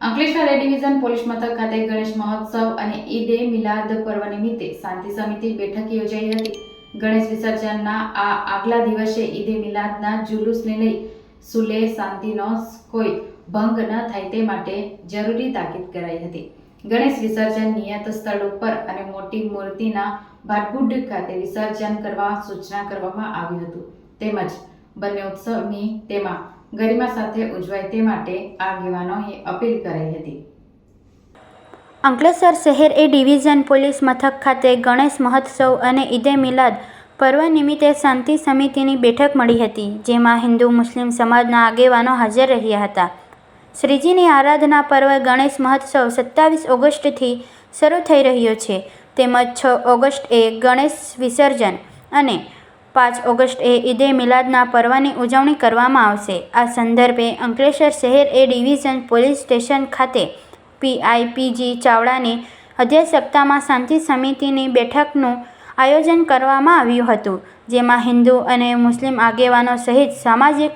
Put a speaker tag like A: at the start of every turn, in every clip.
A: Ankleshwar division police મથક ખાતે ગણેશ મહોત્સવ અને ઈદ મિલાદ પર્વ નિમિત્તે શાંતિ સમિતિ બેઠક યોજાઈ હતી. ગણેશ વિસર્જનના આ આગલા દિવસે ઈદ મિલાદના જુલુસને લઈ સુલે શાંતિનો કોઈ ભંગ ન થાય તે માટે જરૂરી તાકીદ કરાઈ હતી. ગણેશ વિસર્જન નિયત સ્થળ ઉપર અને મોટી મૂર્તિના ભાટગુડ ખાતે વિસર્જન કરવા સૂચના કરવામાં આવ્યું હતું. તેમજ બંને ઉત્સવની તેમાં ગરિમા સાથે ઉજવાય તે માટે આગેવાનોએ અપીલ કરી હતી.
B: અંકલેશ્વર શહેર એ ડિવિઝન પોલીસ મથક ખાતે ગણેશ મહોત્સવ અને ઈદે મિલાદ પર્વ નિમિત્તે શાંતિ સમિતિની બેઠક મળી હતી, જેમાં હિન્દુ મુસ્લિમ સમાજના આગેવાનો હાજર રહ્યા હતા. શ્રીજીની આરાધના પર્વ ગણેશ મહોત્સવ સત્તાવીસ ઓગસ્ટથી શરૂ થઈ રહ્યો છે. તેમજ છ ઓગસ્ટ એ ગણેશ વિસર્જન અને પાંચ ઓગસ્ટે ઈદે મિલાદના પર્વની ઉજવણી કરવામાં આવશે. આ સંદર્ભે અંકલેશ્વર શહેર એ ડિવિઝન પોલીસ સ્ટેશન ખાતે પીઆઈપીજી ચાવડાની અધ્યક્ષતામાં શાંતિ સમિતિની બેઠકનું આયોજન કરવામાં આવ્યું હતું, જેમાં હિન્દુ અને મુસ્લિમ આગેવાનો સહિત સામાજિક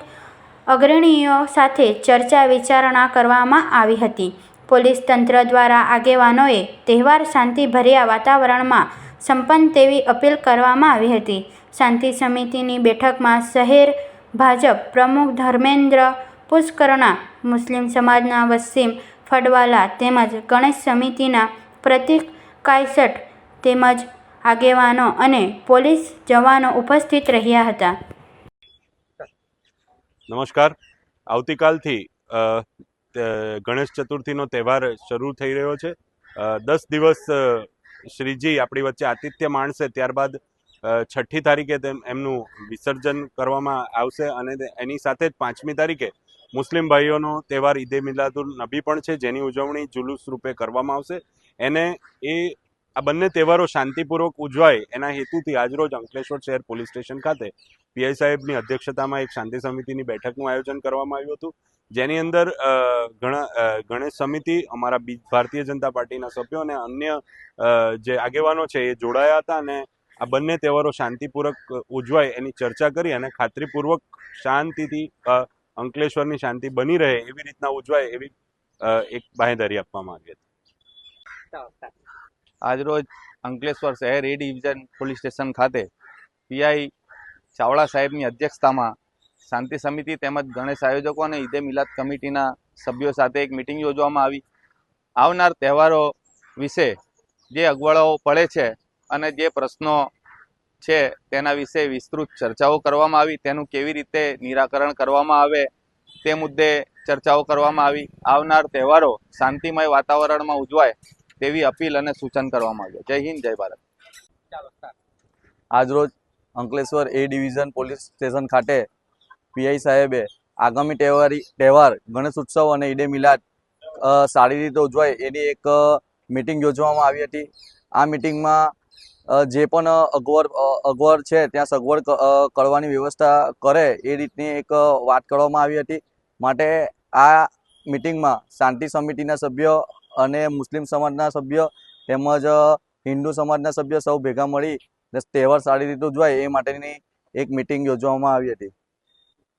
B: અગ્રણીઓ સાથે ચર્ચા વિચારણા કરવામાં આવી હતી. પોલીસ તંત્ર દ્વારા આગેવાનોએ તહેવાર શાંતિભર્યા વાતાવરણમાં સંપન્ન તેવી અપીલ કરવામાં આવી હતી. શાંતિ સમિતિની બેઠકમાં શહેર ભાજપ પ્રમુખ ધર્મેન્દ્ર પુષ્કરણા, મુસ્લિમ સમાજના વસીમ ફડવાલા તેમજ ગણેશ સમિતિના પ્રતિક કાયસટ તેમજ આગેવાનો અને પોલીસ જવાનો ઉપસ્થિત રહ્યા હતા.
C: નમસ્કાર. આવતીકાલથી ગણેશ ચતુર્થીનો તહેવાર શરૂ થઈ રહ્યો છે. દસ દિવસ શ્રીજી આપણી વચ્ચે આતિથ્ય માણશે ત્યારબાદ છઠ્ઠી તારીખે તેમ, એમનું વિસર્જન કરવામાં આવશે અને એની સાથે જ પાંચમી તારીખે મુસ્લિમ ભાઈઓનો તહેવાર ઈદે મિલાદુલ નબી પણ છે, જેની ઉજવણી જુલુસ રૂપે કરવામાં આવશે. એને એ, આ બંને તહેવારો શાંતિપૂર્વક ઉજવાય એના હેતુથી આજરોજ અંકલેશ્વર શહેર પોલીસ સ્ટેશન ખાતે પીઆઈ સાહેબની અધ્યક્ષતામાં એક શાંતિ સમિતિની બેઠકનું આયોજન કરવામાં આવ્યું હતું. જેની અંદર ઘણા ગણેશ સમિતિ, અમારા ભારતીય જનતા પાર્ટીના સભ્યો અને અન્ય જે આગેવાનો છે એ જોડાયા હતા અને આ બંને તહેવારો શાંતિપૂર્વક ઉજવાય એની ચર્ચા કરી અને ખાતરીપૂર્વક શાંતિથી અંકલેશ્વરની શાંતિ બની રહે એવી રીતના ઉજવાય એવી એક બાહેધરી આપવામાં આવી હતી.
D: આજરોજ અંકલેશ્વર શહેર એ ડિવિઝન પોલીસ સ્ટેશન ખાતે પીઆઈ ચાવડા સાહેબની અધ્યક્ષતામાં શાંતિ સમિતિ તેમજ ગણેશ આયોજકો અને ઈદે મિલાદ કમિટીના સભ્યો સાથે એક મિટિંગ યોજવામાં આવી. આવનાર તહેવારો વિશે જે અગવડો પડે છે અને જે પ્રશ્નો છે તેના વિશે વિસ્તૃત ચર્ચાઓ કરવામાં આવી, તેનું કેવી રીતે નિરાકરણ કરવામાં આવે, તે મુદ્દે ચર્ચાઓ કરવામાં આવી. આવનાર તહેવારો શાંતિમય વાતાવરણમાં ઉજવાય તેવી અપીલ અને સૂચન કરવામાં આવ્યું. જય હિન્દ, જય ભારત.
E: આજરોજ Ankleshwar A division police station ખાતે પીઆઈ સાહેબે આગામી તહેવારી, તહેવાર, ગણેશ ઉત્સવ અને ઈદે મિલાદ સારી રીતે ઉજવાય એની એક મિટિંગ યોજવામાં આવી હતી. આ મિટિંગમાં જે પણ અગવડ અગવડ છે, ત્યાં સગવડ કરવાની વ્યવસ્થા કરે એ રીતની એક વાત કરવામાં આવી હતી. માટે આ મિટિંગમાં શાંતિ સમિતિના સભ્યો અને મુસ્લિમ સમાજના સભ્ય તેમજ હિન્દુ સમાજના સભ્ય સૌ ભેગા મળી તહેવાર સારી રીતે ઉજવાય એ માટેની એક મિટિંગ યોજવામાં આવી હતી.